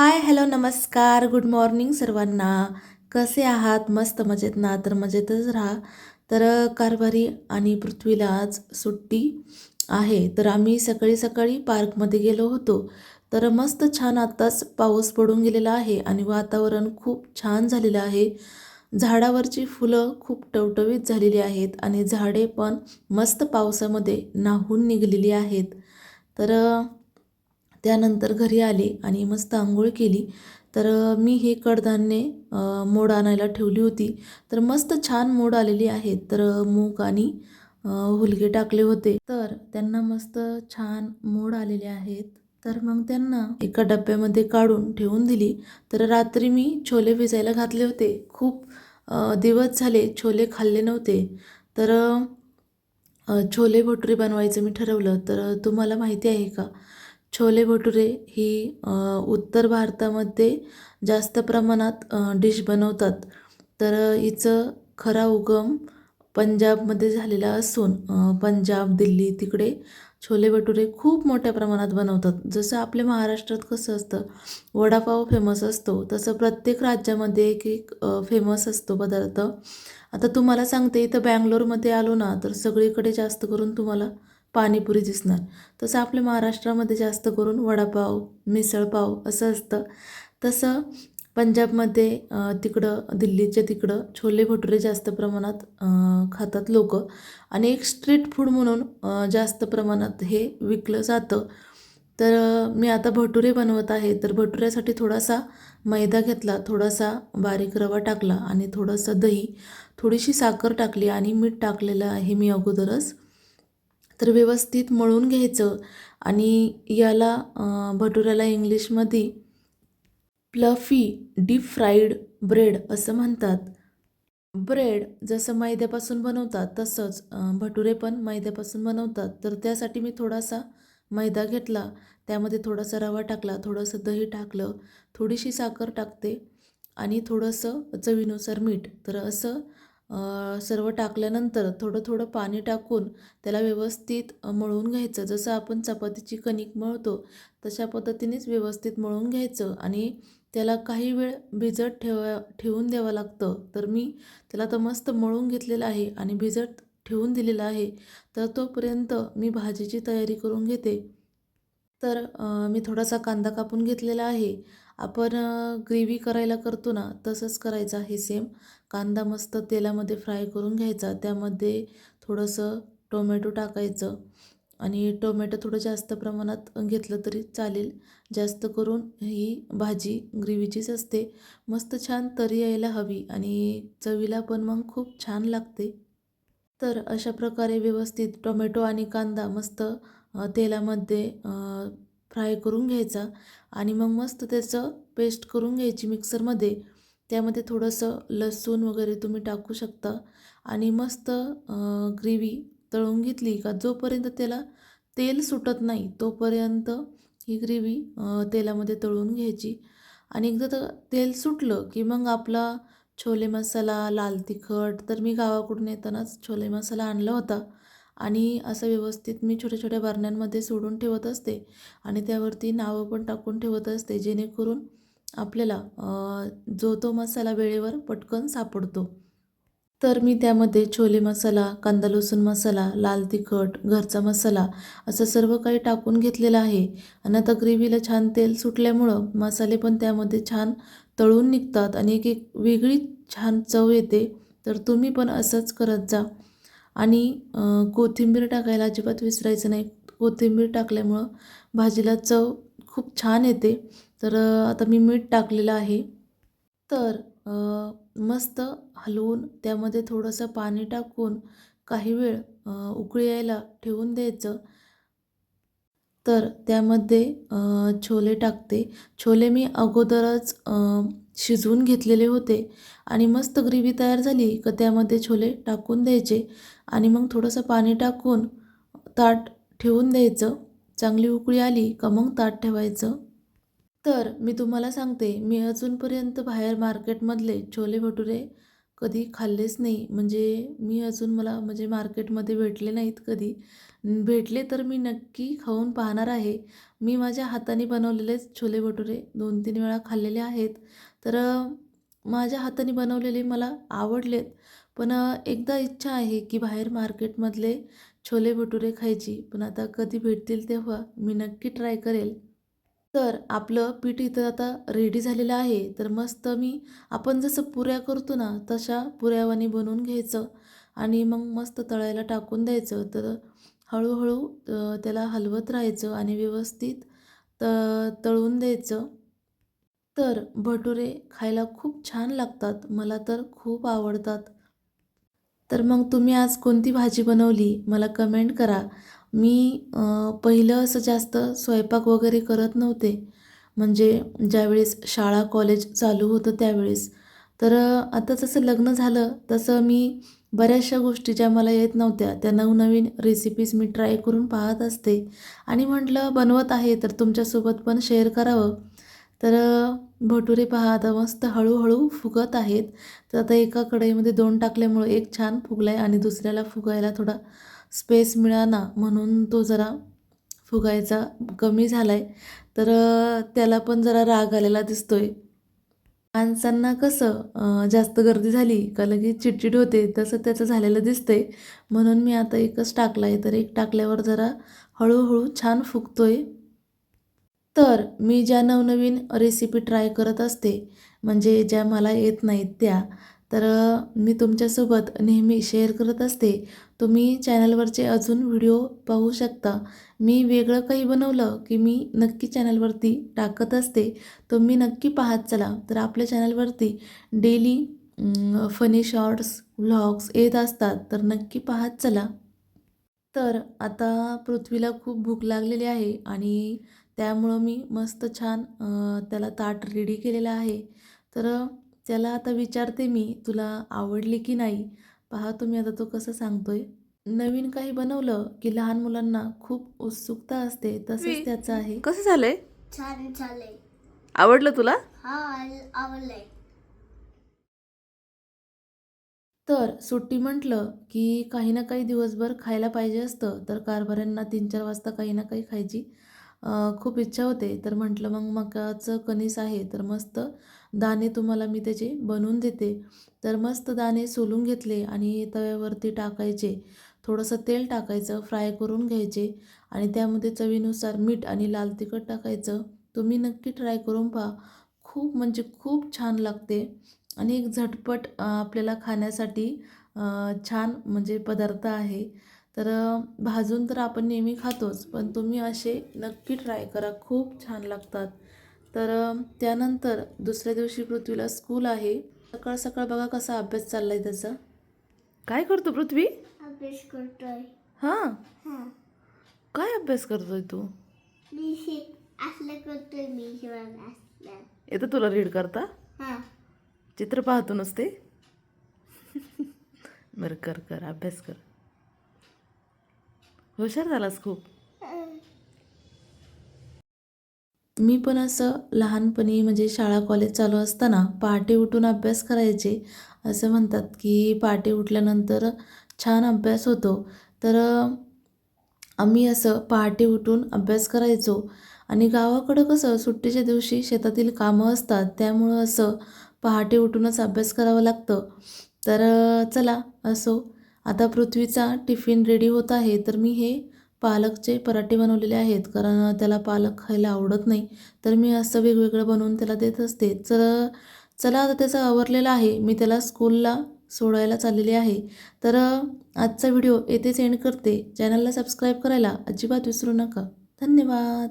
हाय hello नमस्कार. Good morning सर्वांना. कसे आहात? मस्त मजेत ना? तर मजेतच राहा. तर कारभारी आणि पृथ्वीला आज सुट्टी आहे. तर आम्ही सकाळी सकाळी पार्कमध्ये गेलो होतो. तर मस्त छान आत्ताच पाऊस पडून गेलेला आहे आणि वातावरण खूप छान झालेलं आहे. झाडावरची फुलं खूप टवटवीत झालेली आहेत आणि झाडे पण मस्त पावसामध्ये नाहून निघलेली आहेत. तर त्यानंतर घरी आले आणि मस्त आंघोळ केली. तर मी हे कडधान्ये मोड आणायला ठेवली होती. तर मस्त छान मोड आलेली आहेत. तर मूग आणि हुलगे टाकले होते. तर त्यांना मस्त छान मोड आलेले आहेत. तर मग त्यांना एका डब्यामध्ये काढून ठेवून दिली. तर रात्री मी छोले भिजायला घातले होते. खूप दिवस झाले छोले खाल्ले नव्हते. तर छोले भटुरे बनवायचं मी ठरवलं. तर तुम्हाला माहिती आहे का? छोले भटुरे ही उत्तर भारतामध्ये जास्त प्रमाणात डिश बनवतात. तर हिचं खरा उगम पंजाबमध्ये झालेला असून पंजाब दिल्ली तिकडे छोले भटुरे खूप मोठ्या प्रमाणात बनवतात. जसं आपल्या महाराष्ट्रात कसं असतं वडापाव फेमस असतो तसं प्रत्येक राज्यामध्ये एक एक फेमस असतो पदार्थ. आता तुम्हाला सांगते इथं बँगलोरमध्ये आलो ना तर सगळीकडे जास्त करून तुम्हाला पाणीपुरी दिसणार. तसं आपल्या महाराष्ट्रामध्ये जास्त करून वडापाव मिसळपाव असं असतं. तसं पंजाबमध्ये तिकडं दिल्लीच्या तिकडं छोले भटुरे जास्त प्रमाणात खातात लोक. आणि एक स्ट्रीट फूड म्हणून जास्त प्रमाणात हे विकलं जातं. तर मी आता भटुरे बनवत आहे. तर भटुऱ्यासाठी थोडासा मैदा घेतला थोडासा बारीक रवा टाकला आणि थोडंसं दही थोडीशी साखर टाकली आणि मीठ टाकलेलं आहे मी अगोदरच. तर व्यवस्थित मळून घ्यायचं आणि याला भटुऱ्याला इंग्लिशमध्ये प्लफी डीप फ्राईड ब्रेड असं म्हणतात. ब्रेड जसं मैद्यापासून बनवतात तसंच भटुरे पण मैद्यापासून बनवतात. तर त्यासाठी मी थोडासा मैदा घेतला त्यामध्ये थोडासा रवा टाकला थोडंसं दही टाकलं थोडीशी साखर टाकते आणि थोडंसं चवीनुसार मीठ. तर असं सर्व टाकल्यानंतर थोडं थोडं पाणी टाकून त्याला व्यवस्थित मळून घ्यायचं. जसं आपण चपातीची कणिक मळतो तशा पद्धतीनेच व्यवस्थित मळून घ्यायचं आणि त्याला काही वेळ भिजत ठेवा ठेवून द्यावं लागतं. तर मी त्याला तर मस्त मळून घेतलेलं आहे आणि भिजत ठेवून दिलेलं आहे. तर तोपर्यंत मी भाजीची तयारी करून घेते. तर मी थोडासा कांदा कापून घेतलेला आहे. आपण ग्रेव्ही करायला करतो ना तसंच करायचा हे सेम. कांदा मस्त तेलामध्ये फ्राय करून घ्यायचा. त्यामध्ये थोडंसं टोमॅटो टाकायचं आणि टोमॅटो थोडं जास्त प्रमाणात घेतलं तरी चालेल. जास्त करून ही भाजी ग्रेव्हीचीच असते. मस्त छान तरी यायला हवी आणि चवीला पण मग खूप छान लागते. तर अशा प्रकारे व्यवस्थित टोमॅटो आणि कांदा मस्त तेलामध्ये फ्राय करून घ्यायचा आणि मग मस्त त्याचं पेस्ट करून घ्यायची मिक्सरमध्ये. त्यामध्ये थोडंसं लसूण वगैरे तुम्ही टाकू शकता. आणि मस्त ग्रेव्ही तळून घेतली का जोपर्यंत त्याला तेल सुटत नाही तोपर्यंत ही ग्रेव्ही तेलामध्ये तळून घ्यायची. आणि एकदा तर तेल सुटलं की मग आपला छोले मसाला लाल तिखट तर मी गावाकडून येतानाच छोले मसाला आणला होता. आणि असं व्यवस्थित मी छोट्या छोट्या बरण्यांमध्ये सोडून ठेवत असते. आणि त्यावरती नावं पण टाकून ठेवत असते जेणेकरून आपल्याला जो तो मसाला वेळेवर पटकन सापडतो. तर मी त्यामध्ये छोले मसाला कांदा लसूण मसाला लाल तिखट घरचा मसाला असं सर्व काही टाकून घेतलेलं आहे. आणि आता ग्रेव्हीला छान तेल सुटल्यामुळं मसाले पण त्यामध्ये छान तळून निघतात आणि एक एक वेगळी छान चव येते. तर तुम्ही पण असंच करत जा. आणि कोथिंबीर टाकायला अजिबात विसरायचं नाही. कोथिंबीर टाकल्यामुळं भाजीला चव खूप छान येते. तर आता मी मीठ टाकलेलं आहे. तर मस्त हलवून त्यामध्ये थोडंसं पाणी टाकून काही वेळ उकळी यायला ठेवून द्यायचं. तर त्यामध्ये छोले टाकते. छोले मी अगोदरच शिजवून घेतलेले होते आणि मस्त ग्रेव्ही तयार झाली का त्यामध्ये छोले टाकून द्यायचे आणि मग थोडंसं पाणी टाकून ताट ठेवून द्यायचं. चांगली उकळी आली का मग ताट ठेवायचं. तर मी तुम्हाला सांगते मी अजूनपर्यंत बाहेर मार्केटमधले छोले भटुरे कधी खाल्लेच नाही. म्हणजे मी अजून मला म्हणजे मार्केटमध्ये भेटले नाहीत कधी. भेटले तर मी नक्की खाऊन पाहणार आहे. मी माझ्या हाताने बनवलेलेच छोले भटुरे दोन तीन वेळा खाल्लेले आहेत. तर माझ्या हाताने बनवलेले मला आवडलेत. पण एकदा इच्छा आहे की बाहेर मार्केटमधले छोले भटुरे खायची. पण आता कधी भेटतील तेव्हा मी नक्की ट्राय करेल. तर आपलं पीठ इथं आता रेडी झालेलं आहे. तर मस्त मी आपण जसं पुऱ्या करतो ना तशा पुऱ्यावानी बनवून घ्यायचं. आणि मग मस्त तळायला टाकून द्यायचं. तर हळूहळू त्याला हलवत राहायचं आणि व्यवस्थित त तळून द्यायचं. तर भटुरे खायला खूप छान लागतात मला तर खूप आवडतात. तर मग तुम्ही आज कोणती भाजी बनवली? मला कमेंट करा. मी पहिलं असं जास्त स्वयंपाक वगैरे करत नव्हते. म्हणजे ज्यावेळेस शाळा कॉलेज चालू होतं त्यावेळेस. तर आता जसं लग्न झालं तसं मी बऱ्याचशा गोष्टी ज्या मला येत नव्हत्या त्या नवनवीन रेसिपीज मी ट्राय करून पाहत असते. आणि म्हटलं बनवत आहे तर तुमच्यासोबत पण शेअर करावं. तर भटुरे पहा आता मस्त हळूहळू फुगत आहेत. तर आता एका कढईमध्ये दोन टाकल्यामुळं एक छान फुगला आहे आणि दुसऱ्याला फुगायला थोडा स्पेस मिळाला म्हणून तो जरा फुगायचा कमी झाला आहे तर त्याला पण जरा राग आलेला दिसतो आहे माणसांना कसं जास्त गर्दी झाली का लगेच चिडचिड होते तसं त्याचं झालेलं दिसतंय. म्हणून मी आता एकच टाकला आहे तर एक टाकल्यावर जरा हळूहळू छान फुगतो आहे तर मी ज्या नवनवीन रेसिपी ट्राय करत असते म्हणजे ज्या मला येत नाहीत त्या तर मी तुमच्यासोबत नेहमी शेअर करत असते. तुम्ही चॅनलवरचे अजून व्हिडिओ पाहू शकता. मी वेगळं काही बनवलं की मी नक्की चॅनलवरती टाकत असते. तुम्ही नक्की पाहत चला. तर आपल्या चॅनलवरती डेली फनी शॉर्ट्स व्लॉग्स येत असतात. तर नक्की पाहत चला. तर आता पृथ्वीला खूप भूक लागलेली आहे आणि त्यामुळं मी मस्त छान त्याला ताट रेडी केलेलं आहे. तर त्याला आता विचारते मी तुला आवडली की नाही? पहा तुम्ही आता तो कसं सांगतोय. नवीन काही बनवलं की लहान मुलांना खूप उत्सुकता असते तसंच त्याचं आहे. कसं झालंय? छान झालंय. आवडलं तुला? हा आल- आवडलंय. तर सुट्टी म्हटलं की काही ना काही दिवसभर खायला पाहिजे असतं तर कारभाऱ्यांना तीन चार वाजता काही ना काही खायची. खूप इच्छा होते. तर म्हटलं मग मकाचं कणीस आहे तर मस्त दाणे तुम्हाला मी त्याचे बनवून देते. तर मस्त दाणे सोलून घेतले आणि तव्यावरती टाकायचे. थोडंसं तेल टाकायचं फ्राय करून घ्यायचे आणि त्यामध्ये चवीनुसार मीठ आणि लाल तिखट टाकायचं. तुम्ही नक्की ट्राय करून पहा. खूप म्हणजे खूप छान लागते आणि एक झटपट आपल्याला खाण्यासाठी छान म्हणजे पदार्थ आहे. तर भाजून तर आपण नेहमी खातोच पण तुम्ही असे नक्की ट्राय करा. खूप छान लागतात. तर त्यानंतर दुसऱ्या दिवशी पृथ्वीला स्कूल आहे. सकाळ सकाळ बघा कसा अभ्यास चाललाय त्याचा. काय करतो पृथ्वी? अभ्यास करतोय. हां? काय अभ्यास करतोय तू? मी शिक असलं करतोय मी शिवाय असलं. येतं तुला रीड करता? हा. चित्र पाहतो नसते बरं कर कर. अभ्यास कर. हुशार झालास खूप. मी पण असं लहानपणी म्हणजे शाळा कॉलेज चालू असताना पहाटे उठून अभ्यास करायचे. असं म्हणतात की पहाटे उठल्यानंतर छान अभ्यास होतो. तर आम्ही असं पहाटे उठून अभ्यास करायचो. आणि गावाकडं कसं सुट्टीच्या दिवशी शेतातील कामं असतात त्यामुळं असं पहाटे उठूनच अभ्यास करावं लागतं. तर चला असो. आता पृथ्वीचा टिफिन रेडी होत आहे तर मी हे पालकचे पराठे बनवलेले आहेत. कारण त्याला पालक खायला आवडत नाही तर मी असं वेगवेगळं बनवून त्याला देत असते. तर चला आता त्याचं आवरलेलं आहे. मी त्याला स्कूलला सोडायला चाललेली आहे. तर आजचा व्हिडिओ येथेच एंड करते. चॅनलला सबस्क्राईब करायला अजिबात विसरू नका. धन्यवाद.